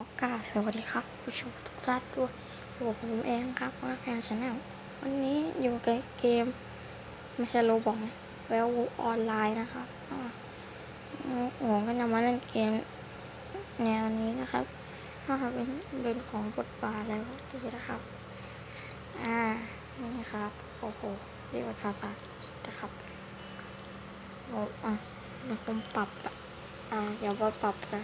กาสวัสดีครับผู้ชมทุกท่านด้วยอยู่ผมเองครับว่าแฟนชาแนลวันนี้อยู่กับเกมไม่ใช่โรบอกนะแววออนไลน์นะครับอ่าผมก็นำมาเล่นเกมแนวนี้นะครับก็เป็นเป็นของบทบาทแล้วดีนะครับ อ่านี่ครับโอ้โหเรียกว่าภาษานะครับโอ้อะเดี๋ยวผมปรับอะอ่าเดี๋ยวว่าปรับนะ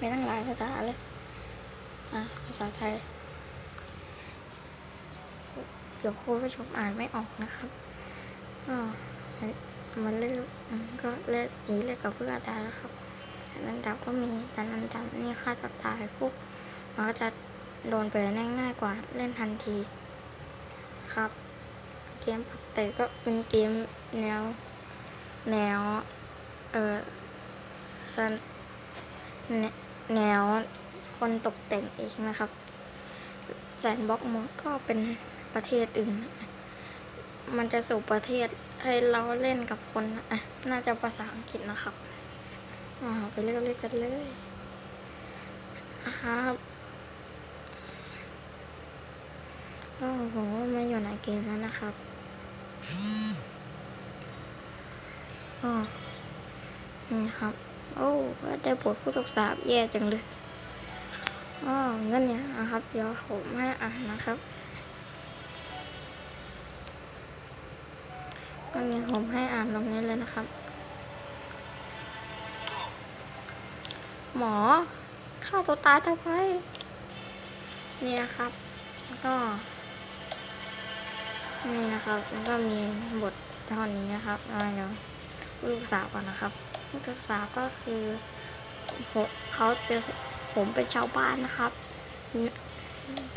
ม่ตั้งหลายภาษาเลย อะ ภาษาไทย เดี๋ยวครูผู้ชมอ่านไม่ออกนะครับก็มันเลือกมันก็เลือกหรือเลือกกับเพื่อนได้แล้วครับแต่นันดับก็มีแต่นันดับนี่ค่าจะตายปุ๊บมันก็จะโดนไปง่ายกว่าเล่นทันทีครับ เกมปกติก็เป็นเกมแนว แนว เออซันแน แนวคนตกแต่งเองนะครับแซนบ็อกมดก็เป็นประเทศอื่น มันจะสู่ประเทศให้เราเล่นกับคนอะน่าจะภาษาอังกฤษนะครับอ่าไปเรื่อยๆกันเลยครับก็ผมก็มาอยู่ในเกมแล้วนะครับอ๋อนี่ครับ โอ้ได้บทผู้ถูกสาบแย่จังเลยอ๋องั้นเนี่ยนะครับ เดี๋ยวผมให้อ่านนะครับอันนี้ผมให้อ่านตรงนี้เลยนะครับ หมอฆ่าตัวตายทำไมนี่นะครับแล้วก็นี่นะครับ แล้วก็มีบทเท่านี้นะครับอ่าเดี๋ยว ผู้ถูกสาบก่อนนะครับผู้ถูกสาบก็คือเขาเป็นผมเป็นชาวบ้านนะครับ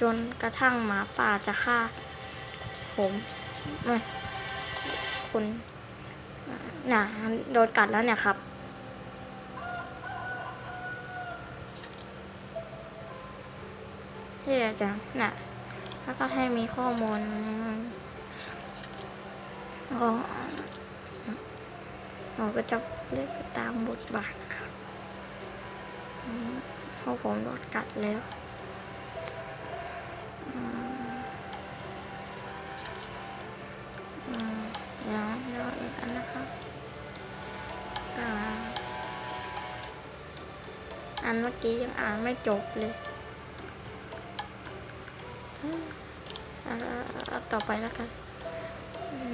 จนกระทั่งหมาป่าจะฆ่า ผมคุณน่ะโดนกัดแล้วเนี่ยครับที่จะน่ะแล้วก็ให้มีข้อมูลของ เราก็จะเลือกไปตามบทบาทนะครับอืมเพราะผมโดนกัดแล้วเดี๋ยวเดี๋ยวอีกอันนะครับอ่าอันเมื่อกี้ยังอ่านไม่จบเลยเอาต่อไปแล้วกัน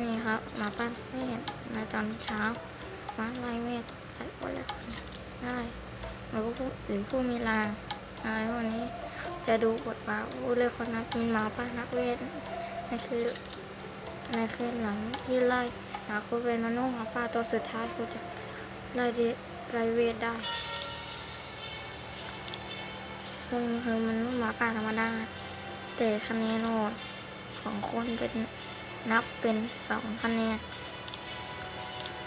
นี่ครับหมาปั้นเมฆในตอนเช้า หมาลายเมฆใส่โอเล็กได้หรือผู้หรือผู้มีลางอะไรพวกนี้ จะดูบทบาทผู้เล่นคนนั้นเป็นหมาป้านักเวทในคือในคืนหลังที่ไล่หาคุณเป็นมนุษย์หมาป่าตัวสุดท้ายคุณจะไล่ดีไล่เวทได้คุณคือมนุษย์หมาป่าธรรมดาแต่คะแนนโหวตของคนเป็นนับเป็นสองคะแนน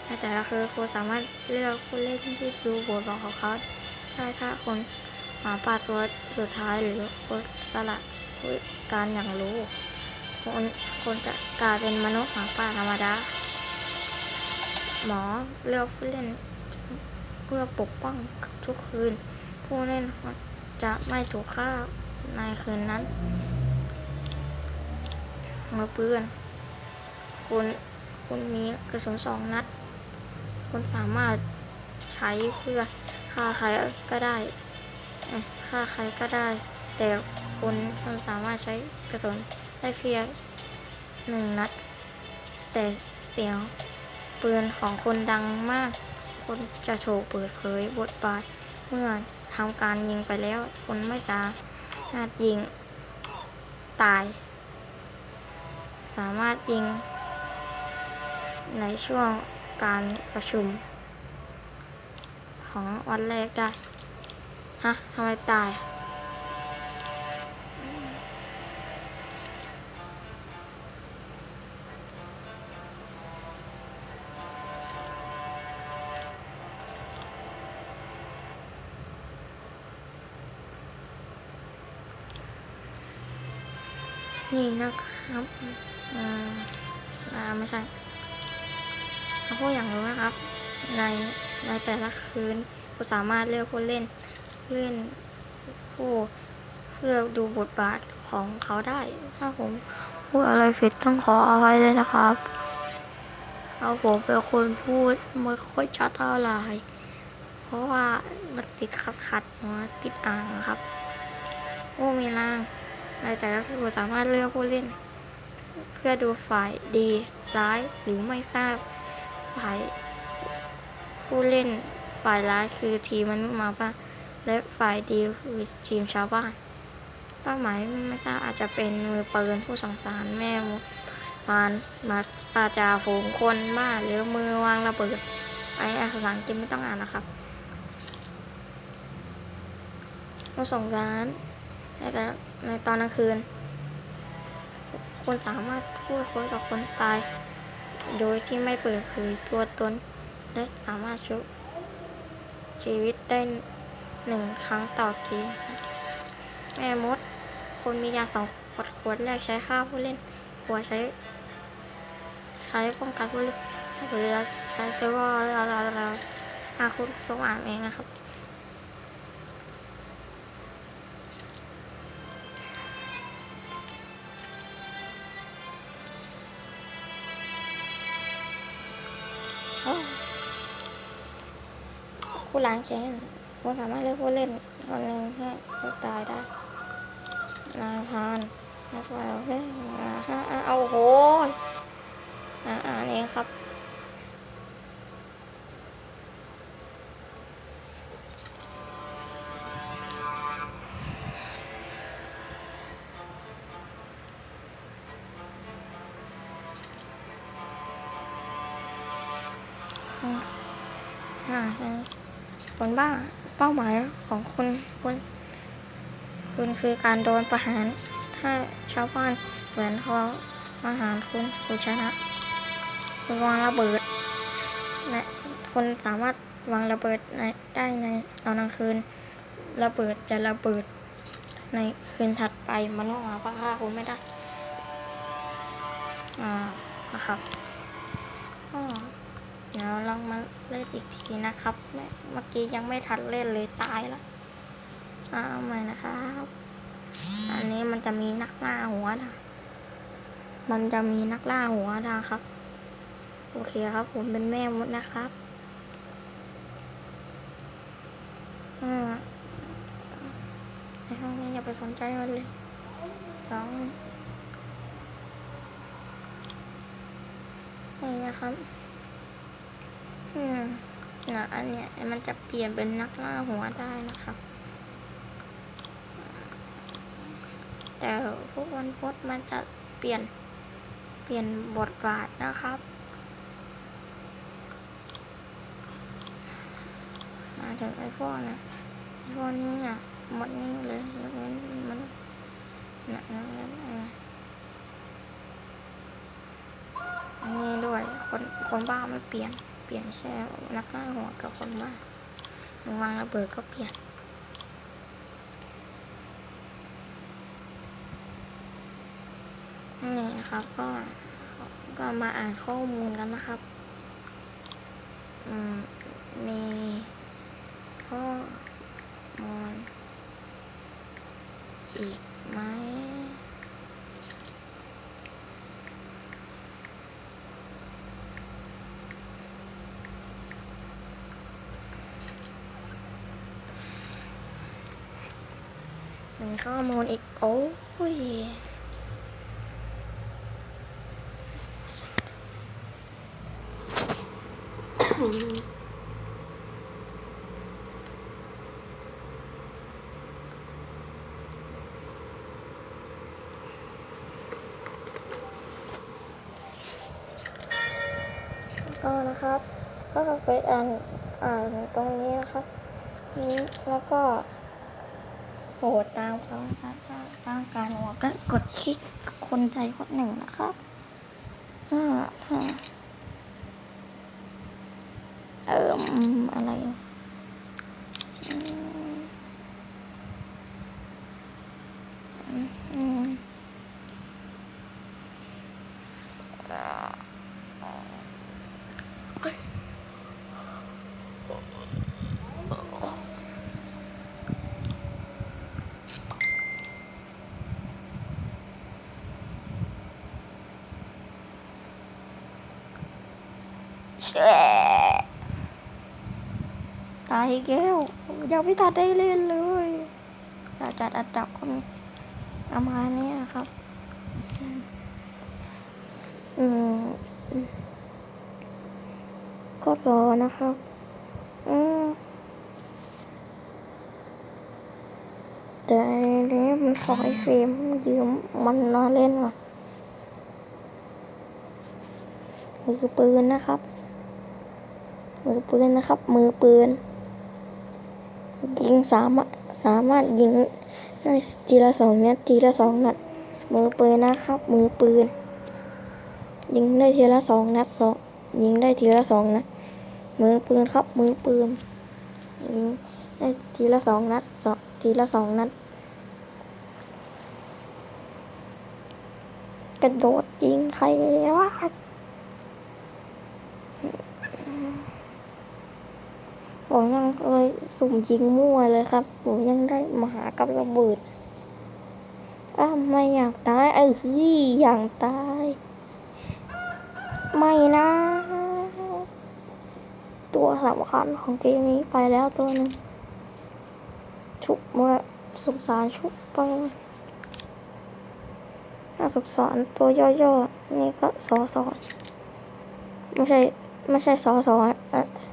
ในแต่ละคือครูสามารถเลือกผู้เล่นที่ดูบทบาทของเขาได้ถ้าคนหมาป่าตัวสุดท้ายหรือคนสละการอย่างรู้ คนคนจะกลายเป็นมนุษย์หมาป่าธรรมดา หมอเลือกผู้เล่นเพื่อปกป้องทุกคืน ผู้เล่นจะไม่ถูกฆ่าในคืนนั้นมือปืนคุณ คุณมีกระสุนสองนัด คุณสามารถใช้เพื่อฆ่าใครก็ได้ฆ่าใครก็ได้ แต่คุณคุณสามารถใช้กระสุนได้เพียงหนึ่งนัด แต่เสียงปืนของคุณดังมากคุณจะโชว์เปิดเผยบทบาท เมื่อทำการยิงไปแล้วคุณไม่สามารถยิงตาย สามารถยิงในช่วง การประชุม ของวันแรกได้ ฮะทำไมตาย นี่นะครับ อ่าอ่าไม่ใช่ ถ้าพูดอย่างรู้นะครับ ในในแต่ละคืนคุณสามารถเลือกผู้เล่นเล่นผู้เพื่อดูบทบาทของเขาได้ ถ้าผมพูดอะไรผิดต้องขออภัยเลยนะครับ เอาผมเป็นคนพูดไม่ค่อยชัดเท่าไหร่เพราะว่ามันติดขัดขัดหัวติดอ่างครับโอ้มีล่างในแต่ละคือสามารถเลือกผู้เล่น เพื่อดูฝ่ายดีร้ายหรือไม่ทราบ ฝ่ผู้เล่นฝ่ายร้ายคือทีมมนุษย์หมาป่าและฝ่ายดีคือทีมชาวบ้าน เป้าหมายไม่ทราบอาจจะเป็นมือปืนผู้สังสารแม่มารมาปาจาฝูงคนบ้าหรือมือวางระเบิดไอ้ภาษาอังกฤษไม่ต้องอ่านนะครับผู้สงสารในแต่ในตอนกลางคืนคุณสามารถพูดคุยกับคนตาย โดยที่ไม่เปิดเผยตัวตน และสามารถชุบชีวิตได้หนึ่งครั้งต่อเกมแม่มดคุณมียาสองขวดขวดแรกใช้ฆ่าผู้เล่น ขวดใช้ ใช้ป้องกันผู้เล่นหรือใช้เทอร์โรอะไรอะไรอาคุณต้องอ่านเองนะครับ ผู้ล้างแค้นคุณสามารถเลือกผู้เล่นคนหนึ่งให้ผู้ตายได้นาพานนาพาเฮ้ยอ่าฮะอ่าเอาโหยอ่าอ่านเองครับ อืมอ่าใช่คนบ้าเป้าหมายของคุณคุณคุณคือการโดนประหาร ถ้าชาวบ้านเหมือนเขาประหารคุณคุณชนะ คุณวางระเบิดและคุณสามารถวางระเบิดในได้ในตอนกลางคืน ระเบิดจะระเบิดในคืนถัดไปมันว่ามาฆ่าคุณไม่ได้ อ่า นะครับ ดี๋ยวลองมาเล่นอีกทีนะครับแม่เมื่อกี้ยังไม่ทันเล่นเลยตายแล้วอ่าเอาใหม่นะครับ อันนี้มันจะมีนักล่าหัวนะมันจะมีนักล่าหัวนะครับ โอเคครับ ผมเป็นแม่มดนะครับอืมไอ้ห้องนี้อย่าไปสนใจมันเลยสองนี่นะครับ อืมนะอันเนี้ยมันจะเปลี่ยนเป็นนักล่าหัวได้นะครับ แต่พวกวันพุธมันจะเปลี่ยนเปลี่ยนบทบาทนะครับ มาถึงไอ้พวกนะไอ้พวกนี้อะหมดนี่เลยยกเว้นมันหนักนั้นอันนี้ด้วยคนคนบ้าไม่เปลี่ยน ปลี่ยนแค่นักล่าหัวกับคนบ้าหนึ่งวางระเบิดก็เปลี่ยน นี่ครับก็ก็มาอ่านข้อมูลกันนะครับ อืมมีข้อมูลอีกไห มีข้อมูลอีก โอ้ยก็นะครับ ก็ไปอ่านอ่านตรงนี้นะครับนี้แล้วก็ โหวตตามความต้องการหัวก็กดคลิกคนใจคนหนึ่งนะครับอ่าอ่าเอ่มอะไรอืมอืมอืมอ่า ตาย อีกแล้วยังไม่ทันได้เล่นเลยเราจัดอันดับก็ประมาณนี้นะครับ อืมอืมก็รอนะครับ อืมแต่อันนี้มันขอให้เฟรมยืมมันมาเล่นว่ะมือปืนนะครับ มือปืนนะครับ มือปืน ยิงสามารถสามารถยิงได้ทีละสองนัดทีละสองนัดมือปืนนะครับ มือปืน ยิงได้ทีละสองนัดสองยิงได้ทีละสองนัดมือปืนครับมือปืนยิงได้ทีละสองนัดสองทีละสองนัดกระโดดยิงใครวะ ผมยังเลยสุ่มยิงมั่วเลยครับ ผมยังได้มาหากับระเบิดอ้าไม่อยากตายเออเฮ้ยอยากตาย ไม่นะ ตัวสำคัญของเกมนี้ไปแล้วตัวหนึ่งชุบมื่อสงสารชุบไปน่าสงสารตัวย่อๆนี่ก็สอสอไม่ใช่ ไม่ใช่สอสอ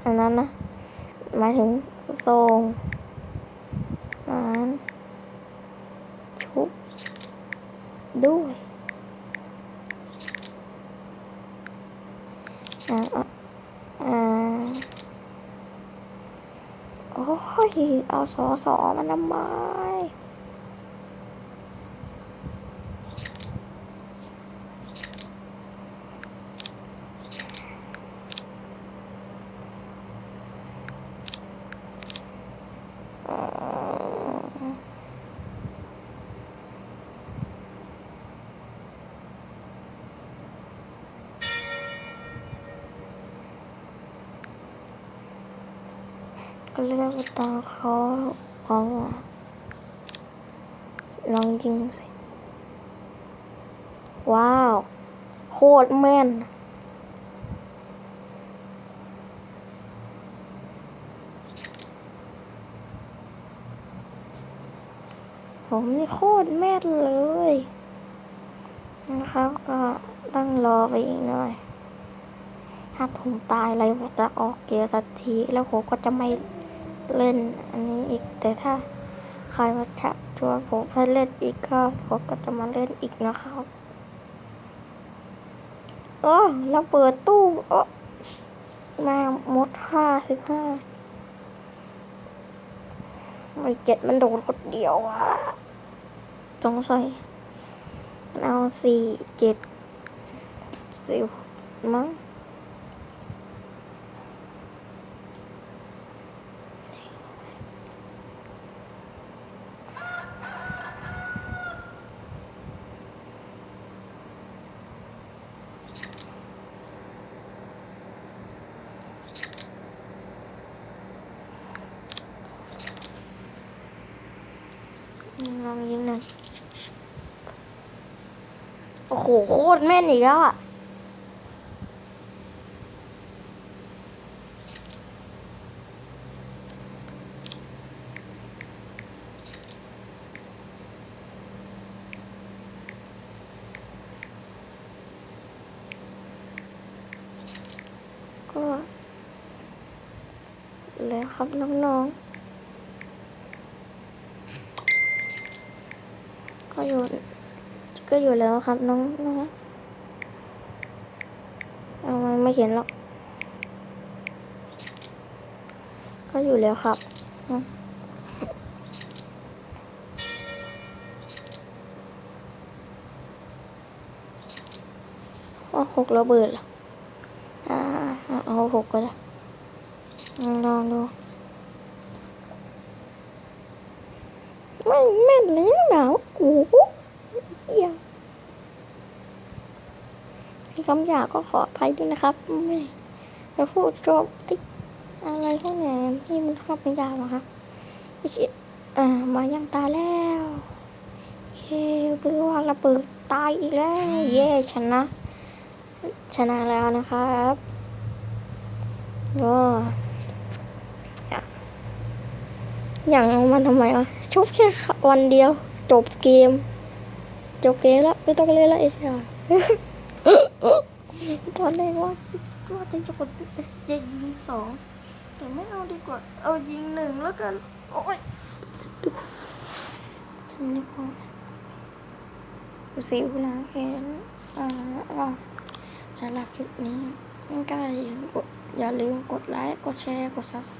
อันนั้นนะ หมายถึงทรงสารชุบด้วยอ่าอะอ่าโอ้ยเอาสอสอมันทำไมอืม ก็เลือกตามเขาเขาอะลองยิงสิ ว้าว โคตรแม่น ผมนี่โคตรแม่นเลย นะครับก็ต้องรอไปอีกหน่อยถ้าผมตายอะไรผมจะออกเกียร์ทันทีแล้วผมก็จะไม่ เล่นอันนี้อีก แต่ถ้าใครมาชักชวนผมให้เล่นอีกก็ผมก็จะมาเล่นอีกนะครับเออเราเปิดตู้เออมาหมดค่าสิบห้าไม่เจ็ดมันโดนคนเดียวอะสงสัยเอาสี่เจ็ดสิบมั้ง ลองยิงหนึ่งโอ้โห โค ตรแม่นอีกแล้วอะก็แล้วครับน้องๆก็อยู่ ก็อยู่แล้วครับน้องน้องเอาไม่เห็นหรอก ก็อยู่แล้วครับโอ้หกระเบิดเหรออ่าอ่าเอาหกก็ได้ลองลองดูไม่แม่นเลยหนาวกู เหี้ยมีคำหยาบก็ขออภัยด้วยนะครับ ไม่จะพูดจบไอ้อะไรพวกนี้ที่มันคำหยาบอะครับไม่คิดอ่า มายังตายแล้วเย้เบื่อว่าระเบิดตายอีกแล้ว เย้ชนะ ชนะแล้วนะครับก็อย่างเอามันทำไมอะชุบแค่วันเดียว จบเกม จบเกมแล้วไม่ต้องเล่นแล้วไอ้ห่าตอนแรกว่าคิดว่าจะจะกดจะยิงสองแต่ไม่เอาดีกว่า เอายิงหนึ่งแล้วกัน โอ้ยดูทำนี่พอสิวนะแค่นั้นอ่าอ่าสำหรับคลิปนี้ก็อย่าลืมกดอย่าลืมกดไลค์กดแชร์กดซับส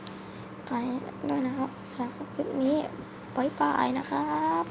ไครต์ด้วยนะครับสำหรับคลิปนี้บายบายนะครับ